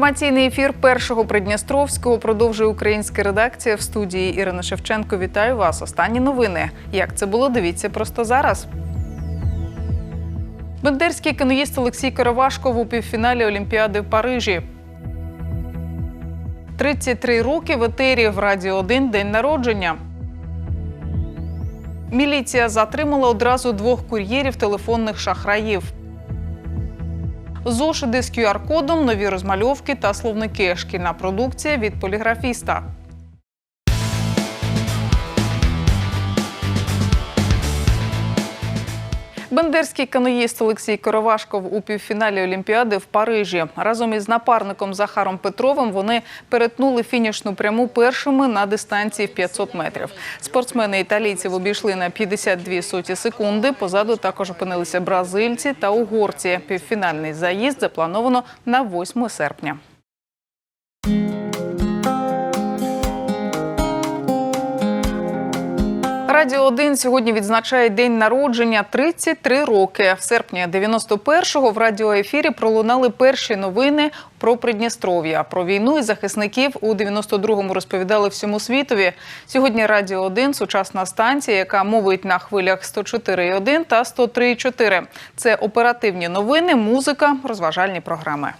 Інформаційний ефір першого Придністровського продовжує українська редакція в студії Ірина Шевченко. Вітаю вас. Останні новини. Як це було? Дивіться просто зараз. Бендерський каноїст Олексій Каравашков у півфіналі Олімпіади в Парижі. 33 роки в етері в Радіо 1 день народження. Міліція затримала одразу двох кур'єрів телефонних шахраїв. Зошити з QR-кодом, нові розмальовки та словники. Шкільна продукція від поліграфіста. Бендерський каноїст Олексій Коровашков у півфіналі Олімпіади в Парижі. Разом із напарником Захаром Петровим вони перетнули фінішну пряму першими на дистанції в 500 метрів. Спортсмени італійців обійшли на 52 соті секунди. Позаду також опинилися бразильці та угорці. Півфінальний заїзд заплановано на 8 серпня. Радіо 1 сьогодні відзначає день народження 33 роки. В серпні 91-го в радіоефірі пролунали перші новини про Придністров'я. Про війну і захисників у 92-му розповідали всьому світові. Сьогодні Радіо 1 – сучасна станція, яка мовить на хвилях 104,1 та 103,4. Це оперативні новини, музика, розважальні програми.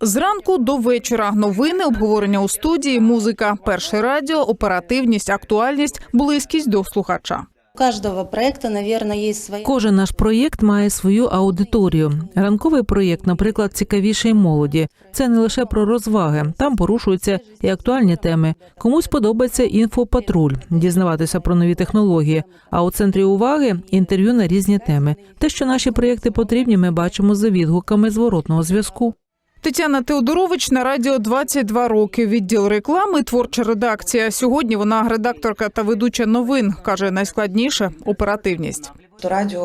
Зранку до вечора новини, обговорення у студії, музика, перше радіо, оперативність, актуальність, близькість до слухача. У каждого проекта, наверное, есть свои... Кожен наш проєкт має свою аудиторію. Ранковий проєкт, наприклад, цікавіший молоді. Це не лише про розваги. Там порушуються і актуальні теми. Комусь подобається інфопатруль, дізнаватися про нові технології. А у центрі уваги інтерв'ю на різні теми. Те, що наші проєкти потрібні, ми бачимо за відгуками зворотного зв'язку. Тетяна Теодорович на радіо 22 роки. Відділ реклами, творча редакція. Сьогодні вона редакторка та ведуча новин. каже, найскладніше оперативність. То радио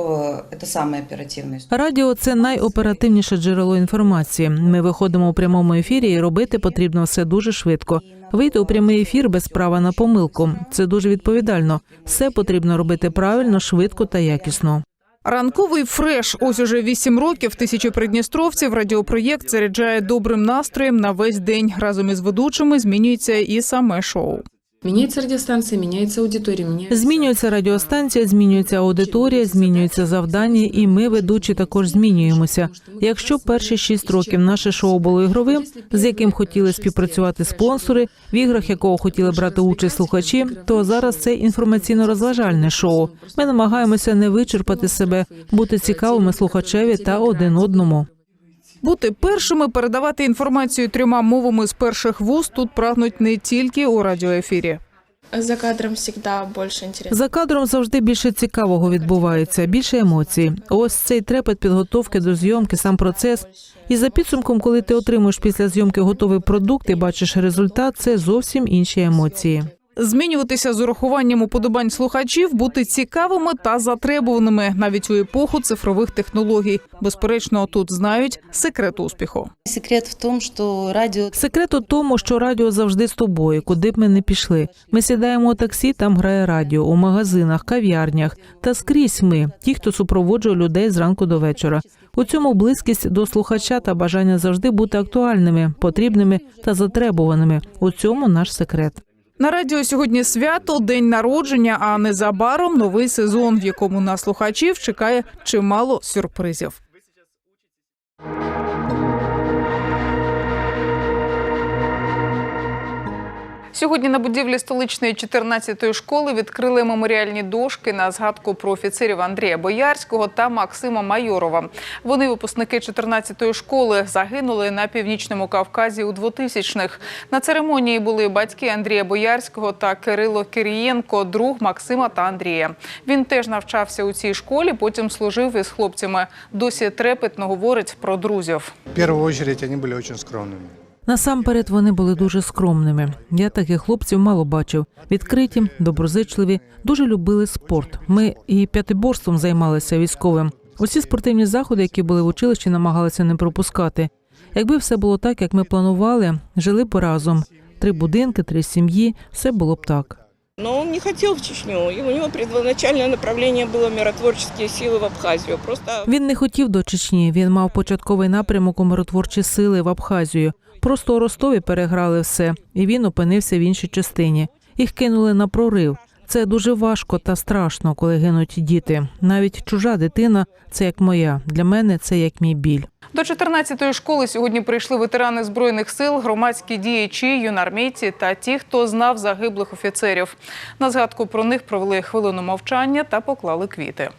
– это самое оперативное. Радіо це найоперативніше джерело інформації. Ми виходимо у прямому ефірі, і робити потрібно все дуже швидко. Вийти у прямий ефір без права на помилку. Це дуже відповідально. Все потрібно робити правильно, швидко та якісно. Ранковий фреш. Ось уже вісім років. Тисячі придністровців. Радіопроєкт заряджає добрим настроєм на весь день. Разом із ведучими змінюється і саме шоу. Меняется радиостанция, меняется аудитория, меняется... Змінюється радіостанція, змінюється аудиторія, змінюються завдання, і ми, ведучі, також змінюємося. Якщо перші шість років наше шоу було ігровим, з яким хотіли співпрацювати спонсори, в іграх якого хотіли брати участь слухачі, то зараз це інформаційно-розважальне шоу. Ми намагаємося не вичерпати себе, бути цікавими слухачеві та один одному. Бути першими, передавати інформацію трьома мовами з перших вуз тут прагнуть не тільки у радіоефірі. За кадром всегда больше интересно. За кадром завжди більше цікавого відбувається, більше емоцій. Ось цей трепет підготовки до зйомки, сам процес. І за підсумком, коли ти отримуєш після зйомки готовий продукт і бачиш результат, це зовсім інші емоції. Змінюватися з урахуванням уподобань слухачів, бути цікавими та затребуваними навіть у епоху цифрових технологій. Безперечно, тут знають секрет успіху. Секрет в том, что радио Секрет у тому, що радіо завжди з тобою, куди б ми не пішли. Ми сідаємо у таксі, там грає радіо, у магазинах, кав'ярнях та скрізь ми, ті, хто супроводжує людей зранку до вечора. У цьому близькість до слухача та бажання завжди бути актуальними, потрібними та затребуваними. У цьому наш секрет. На радіо сьогодні свято, день народження, а незабаром новий сезон, в якому на слухачів чекає чимало сюрпризів. Сьогодні на будівлі столичної 14-ї школи відкрили меморіальні дошки на згадку про офіцерів Андрія Боярського та Максима Майорова. Вони випускники 14-ї школи загинули на північному Кавказі у 2000-х. На церемонії були батьки Андрія Боярського та Кирило Кирієнко, друг Максима та Андрія. Він теж навчався у цій школі, потім служив із хлопцями. Досі трепетно говорить про друзів. В первую очередь они были очень скромными. Насамперед вони були дуже скромними. Я таких хлопців мало бачив. Відкриті, доброзичливі, дуже любили спорт. Ми і п'ятиборством займалися військовим. Усі спортивні заходи, які були в училищі, намагалися не пропускати. Якби все було так, як ми планували, жили б разом. Три будинки, три сім'ї, все було б так. Но он не хотел в Чечню, и у него первоначальное направление было миротворческие силы в Абхазию. Просто Він не хотів до Чечні. Він мав початковий напрямок у миротворчі сили в Абхазію. Просто у Ростові переграли все, і він опинився в іншій частині. Їх кинули на прорив. Це дуже важко та страшно, коли гинуть діти. Навіть чужа дитина це як моя. Для мене це як мій біль. До 14-ї школи сьогодні прийшли ветерани збройних сил, громадські діячі, юнармійці та ті, хто знав загиблих офіцерів. На згадку про них провели хвилину мовчання та поклали квіти.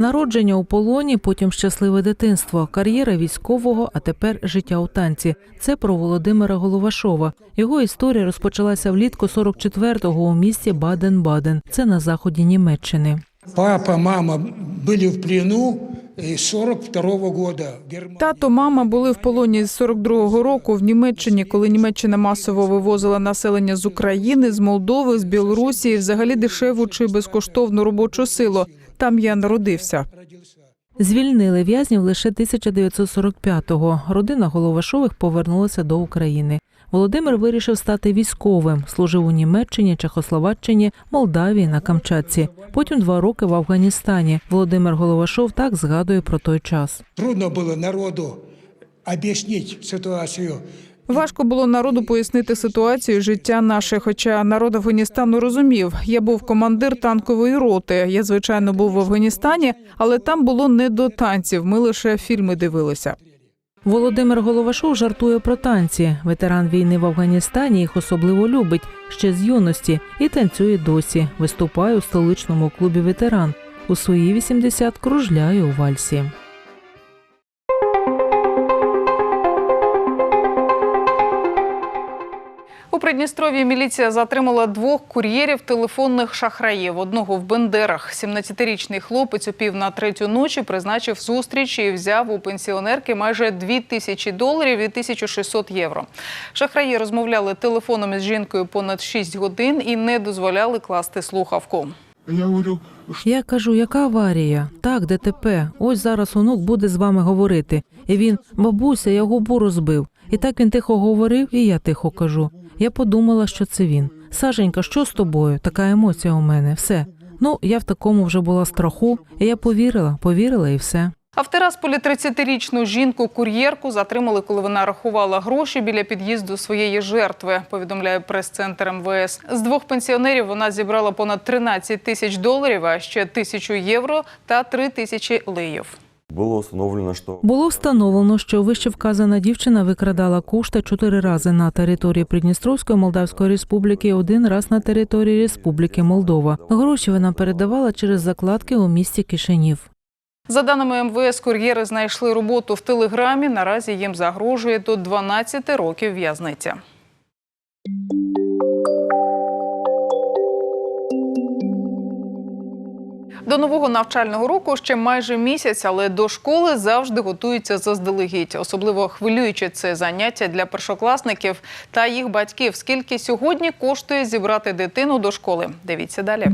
Народження у полоні, потім щасливе дитинство, кар'єра військового, а тепер життя у танці. Це про Володимира Головашова. Його історія розпочалася влітку 44-го у місті Баден-Баден. Це на заході Німеччини. Папа, мама были в плену э, с 42 года. Тато, мама були в полоні з 42-го року в Німеччині, коли Німеччина масово вивозила населення з України, з Молдови, з Білорусі, і взагалі дешеву чи безкоштовну робочу силу. Там я народився. Звільнили в'язнів лише 1945-го. Родина Головашових повернулася до України. Володимир вирішив стати військовим. Служив у Німеччині, Чехословаччині, Молдавії на Камчатці. Потім два роки в Афганістані. Володимир Головашов так згадує про той час. Трудно было народу объяснить ситуацию. Важко було народу пояснити ситуацію життя наше, хоча народ Афганістану розумів. Я був командир танкової роти. Я звичайно був в Афганістані, але там було не до танців. Ми лише фільми дивилися. Володимир Головашов жартує про танці. Ветеран війни в Афганістані їх особливо любить ще з юності і танцює досі. Виступає у столичному клубі ветеран. У свої 80 кружляє у вальсі. Придністров'ї міліція затримала двох кур'єрів телефонних шахраїв. Одного в Бендерах. 17-річний хлопець у пів на третю ночі призначив зустріч і взяв у пенсіонерки майже 2 тисячі доларів і 1600 євро. Шахраї розмовляли телефоном із жінкою понад 6 годин і не дозволяли класти слухавку. Я кажу, яка аварія? Так, ДТП. Ось зараз онук буде з вами говорити. І він, бабуся, я губу розбив. І так він тихо говорив, і я тихо кажу. Я подумала, що це він. Сашенька, що з тобою? Така емоція у мене. Все. Ну, я в такому вже була страху, і я повірила, повірила і все. А в Тирасполі 30-річну жінку-кур'єрку затримали, коли вона рахувала гроші біля під'їзду своєї жертви, повідомляє прес-центр МВС. З двох пенсіонерів вона зібрала понад 13 тисяч доларів, а ще тисячу євро та три тисячі леїв. Було встановлено, що Було встановлено, що вище вказана дівчина викрадала кошти чотири рази на території Придністровської Молдавської Республіки, і один раз на території Республіки Молдова. Гроші вона передавала через закладки у місті Кишинів. За даними МВС, кур'єри знайшли роботу в Телеграмі. Наразі їм загрожує до 12 років в'язниця. До нового навчального року ще майже місяць, але до школи завжди готуються заздалегідь. Особливо хвилююче це заняття для першокласників та їх батьків. Скільки сьогодні коштує зібрати дитину до школи? Дивіться далі.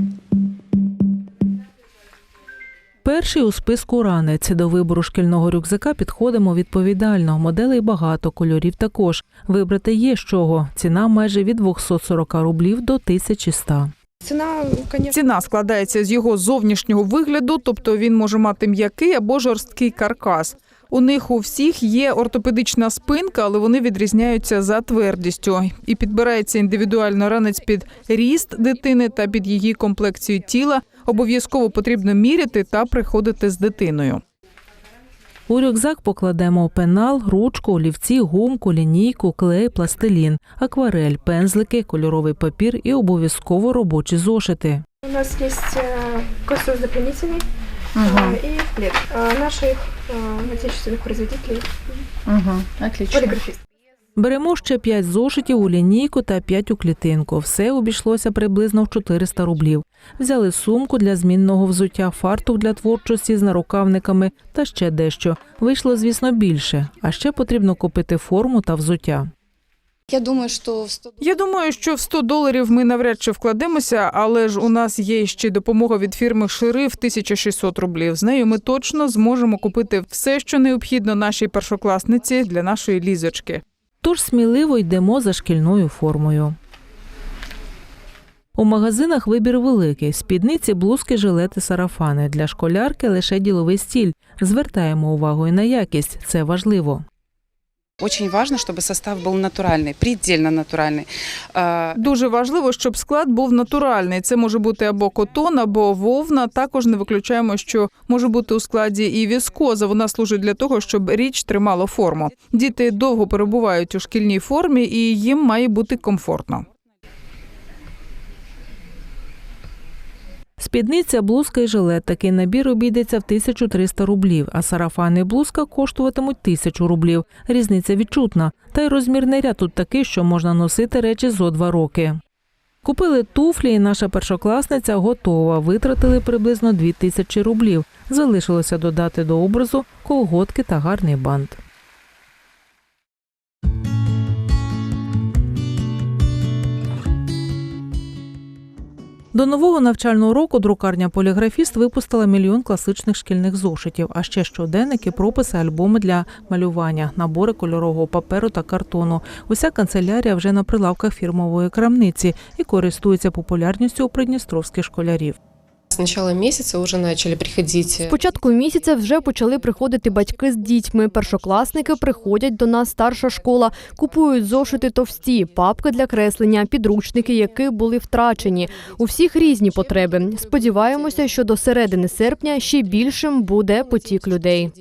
Перший у списку ранець до вибору шкільного рюкзака підходимо відповідально. Моделей багато, кольорів також. Вибрати є з чого. Ціна майже від 240 рублів до 1100. Ціна складається з його зовнішнього вигляду, тобто він може мати м'який або жорсткий каркас. У них у всіх є ортопедична спинка, але вони відрізняються за твердістю. І підбирається індивідуально ранець під ріст дитини та під її комплекцію тіла. Обов'язково потрібно міряти та приходити з дитиною. У рюкзак покладемо пенал, ручку, олівці, гумку, лінійку, клей, пластилін, акварель, пензлики, кольоровий папір і обов'язково робочі зошити. У нас есть э, косозаполнительный э, и плед э, наших э, отечественных производителей. Полиграфист. Беремо ще 5 зошитів у лінійку та 5 у клітинку. Все обійшлося приблизно в 400 рублів. Взяли сумку для змінного взуття, фартух для творчості з нарукавниками та ще дещо. Вийшло, звісно, більше. А ще потрібно купити форму та взуття. Я думаю, что в 100 Я думаю, що в 100 доларів ми навряд чи вкладемося, але ж у нас є ще допомога від фірми Шериф 1600 рублів. З нею ми точно зможемо купити все, що необхідно нашій першокласниці для нашої лізочки. Тож сміливо йдемо за шкільною формою. У магазинах вибір великий: спідниці, блузки, жилети, сарафани. Для школярки лише діловий стіль. Звертаємо увагу і на якість. Це важливо. Очень важно, чтобы состав был натуральный, предельно натуральный. А, Дуже важливо, щоб склад був натуральний. Це може бути або котон, або вовна. Також не виключаємо, що може бути у складі і віскоза. Вона служить для того, щоб річ тримала форму. Діти довго перебувають у шкільній формі, і їм має бути комфортно. Спідниця, блузка і жилет. Такий набір обійдеться в 1300 рублів, а сарафан і блузка коштуватимуть 1000 рублів. Різниця відчутна. Та й розмірний ряд тут такий, що можна носити речі зо два роки. Купили туфлі, і наша першокласниця готова. Витратили приблизно 2000 рублів. Залишилося додати до образу колготки та гарний бант. До нового навчального року друкарня Поліграфіст випустила мільйон класичних шкільних зошитів, а ще щоденники, прописи, альбоми для малювання, набори кольорового паперу та картону. Уся канцелярія вже на прилавках фірмової крамниці і користується популярністю у придністровських школярів. С початку місяця уже почали приходити. З початку місяця вже почали приходити батьки з дітьми. Першокласники приходять до нас старша школа, купують зошити товсті, папки для креслення, підручники, які були втрачені. У всіх різні потреби. Сподіваємося, що до середини серпня ще більшим буде потік людей.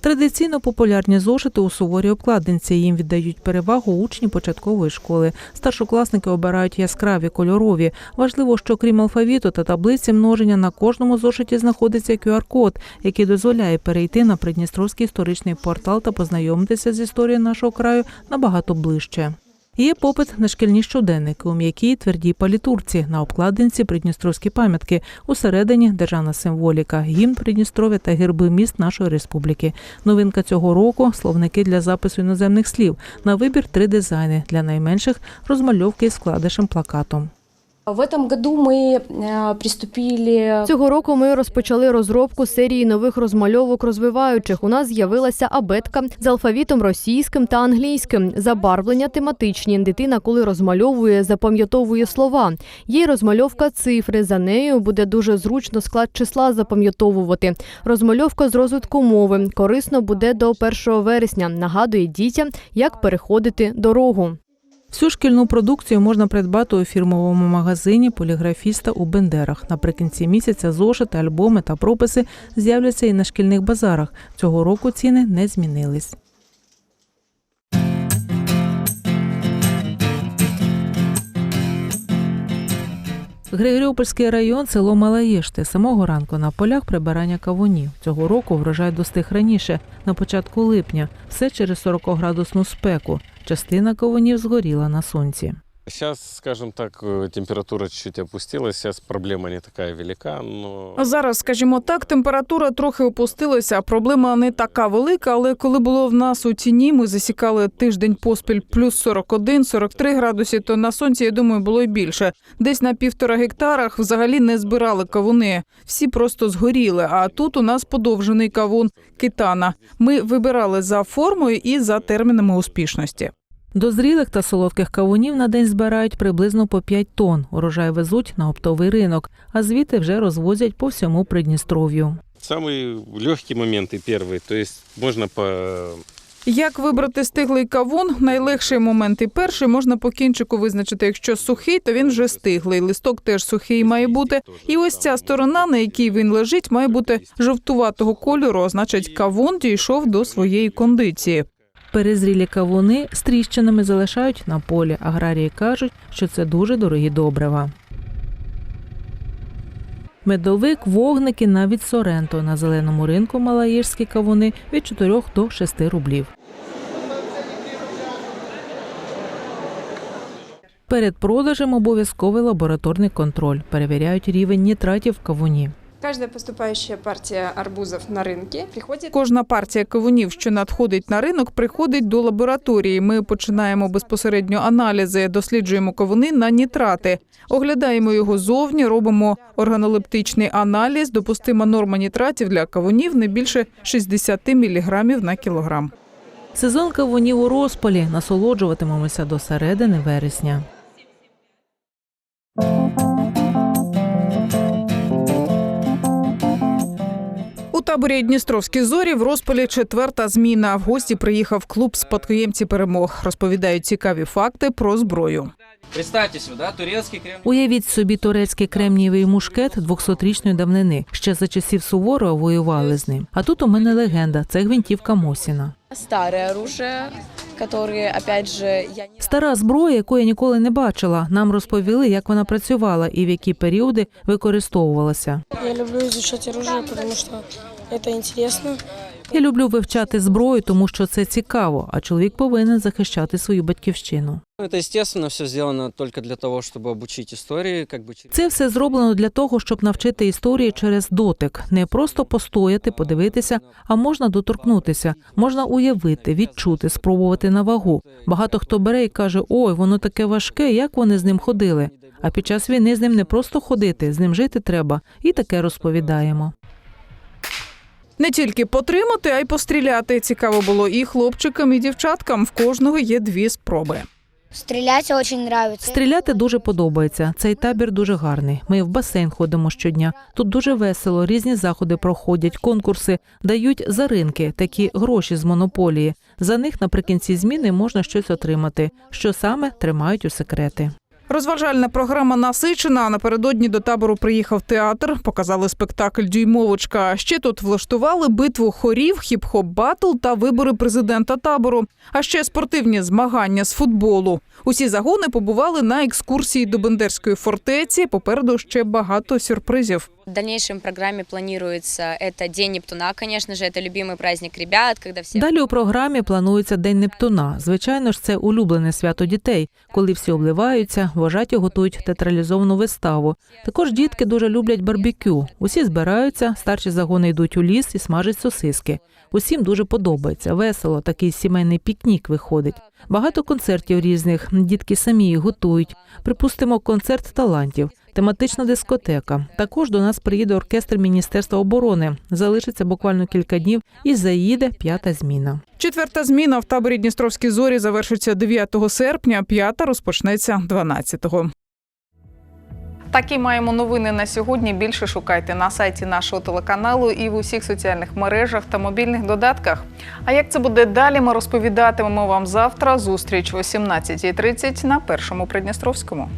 Традиційно популярні зошити у суворій обкладинці. Їм віддають перевагу учні початкової школи. Старшокласники обирають яскраві кольорові. Важливо, що крім алфавіту та таблиці множення на кожному зошиті знаходиться QR-код, який дозволяє перейти на Придністровський історичний портал та познайомитися з історією нашого краю набагато ближче. Є попит на шкільні щоденники у м'якій твердій палітурці, на обкладинці придністровські пам'ятки, усередині державна символіка, гімн Придністров'я та герби міст нашої республіки. Новинка цього року словники для запису іноземних слів. На вибір три дизайни для найменших розмальовки з вкладишем плакатом. В этом году ми приступили цього року. Ми розпочали розробку серії нових розмальовок розвиваючих. У нас з'явилася абетка з алфавітом російським та англійським. Забарвлення тематичні. Дитина, коли розмальовує, запам'ятовує слова. Є розмальовка цифри. За нею буде дуже зручно склад числа запам'ятовувати. Розмальовка з розвитку мови корисно буде до 1 вересня. Нагадує дітям, як переходити дорогу. Всю шкільну продукцію можна придбати у фірмовому магазині поліграфіста у Бендерах. Наприкінці місяця зошити, альбоми та прописи з'являться і на шкільних базарах. Цього року ціни не змінились. Григоріопольський район, село Малаєшти. Самого ранку на полях прибирання кавунів. Цього року врожай достиг раніше, на початку липня. Все через 40-градусну спеку. Частина ковунів згоріла на сонці. Сейчас, скажем так, э, температура чуть-чуть опустилась, сейчас проблема не такая велика, но... Зараз, скажімо так, температура трохи опустилася. Проблема не така велика, але коли було в нас у тіні, ми засікали тиждень поспіль плюс 41-43 градусі, то на сонці, я думаю, було й більше. Десь на півтора гектарах взагалі не збирали кавуни. Всі просто згоріли. А тут у нас подовжений кавун китана. Ми вибирали за формою і за термінами успішності. До зрілих та солодких кавунів на день збирають приблизно по 5 тонн. Урожай везуть на оптовий ринок, а звідти вже розвозять по всьому Придністров'ю. Самые легкие моменты первые, то есть можно по Як вибрати стиглий кавун? Найлегший момент і перший можна по кінчику визначити. Якщо сухий, то він вже стиглий. Листок теж сухий має бути. І ось ця сторона, на якій він лежить, має бути жовтуватого кольору. а Значить, кавун дійшов до своєї кондиції. Перезрілі кавуни з тріщинами залишають на полі. Аграрії кажуть, що це дуже дорогі добрива. Медовик, вогники, навіть соренто. На зеленому ринку малаїжські кавуни від 4 до 6 рублів. Перед продажем обов'язковий лабораторний контроль. Перевіряють рівень нітратів в кавуні. Каждая поступающая партия арбузов на рынке приходит Кожна партія кавунів, що надходить на ринок, приходить до лабораторії. Ми починаємо безпосередньо аналізи, досліджуємо кавуни на нітрати, оглядаємо його зовні, робимо органолептичний аналіз. Допустима норма нітратів для кавунів не більше 60 мг на кілограм. Сезон кавунів у розпалі. Насолоджуватимемося до середини вересня. У таборі Дністровські зорі в розпалі четверта зміна. В гості приїхав клуб спадкоємці перемог. Розповідають цікаві факти про зброю. Уявіть собі турецький кремнієвий мушкет 200-річної давнини. Ще за часів Суворова воювали з ним. А тут у мене легенда. Це гвинтівка Мосіна. Старое оружие, которые, опять же, я не... Стара зброя, яку я ніколи не бачила. Нам розповіли, як вона працювала і в які періоди використовувалася. Я люблю изучать оружие, потому что это интересно. Я люблю вивчати зброю, тому що це цікаво. А чоловік повинен захищати свою батьківщину. Ну, Это, естественно, все сделано только для того, чтобы обучить истории, как бы через- Це все зроблено для того, щоб навчити історії через дотик, не просто постояти, подивитися, а можна доторкнутися, можна уявити, відчути, спробувати на вагу. Багато хто бере і каже: ой, воно таке важке, як вони з ним ходили. А під час війни з ним не просто ходити, з ним жити треба. І таке розповідаємо. Не тільки потримати, а й постріляти. Цікаво було і хлопчикам, і дівчаткам. В кожного є дві спроби. Стрелять дуже подобається. Стріляти дуже подобається. Цей табір дуже гарний. Ми в басейн ходимо щодня. Тут дуже весело, різні заходи проходять, конкурси дають за ринки, такі гроші з монополії. За них наприкінці зміни можна щось отримати. Що саме тримають у секрети. Розважальна програма насичена. Напередодні до табору приїхав театр, показали спектакль Дюймовочка. Ще тут влаштували битву хорів, хіп-хоп батл та вибори президента табору. А ще спортивні змагання з футболу. Усі загони побували на екскурсії до Бендерської фортеці. Попереду ще багато сюрпризів. В дальнейшем программе планируется это День Нептуна, конечно же, это любимый праздник ребят, когда все... Далі у програмі планується День Нептуна. Звичайно ж, це улюблене свято дітей, коли всі обливаються, вважаті готують театралізовану виставу. Також дітки дуже люблять барбекю. Усі збираються, старші загони йдуть у ліс і смажать сосиски. Усім дуже подобається. Весело, такий сімейний пікнік виходить. Багато концертів різних. Дітки самі їх готують. Припустимо, концерт талантів. Тематична дискотека. Також до нас приїде оркестр Міністерства оборони. Залишиться буквально кілька днів і заїде п'ята зміна. Четверта зміна в таборі Дністровські зорі завершиться 9 серпня, п'ята розпочнеться 12-го. Такі маємо новини на сьогодні. Більше шукайте на сайті нашого телеканалу і в усіх соціальних мережах та мобільних додатках. А як це буде далі? Ми розповідатимемо вам завтра. Зустріч о 17.30 на першому Придністровському.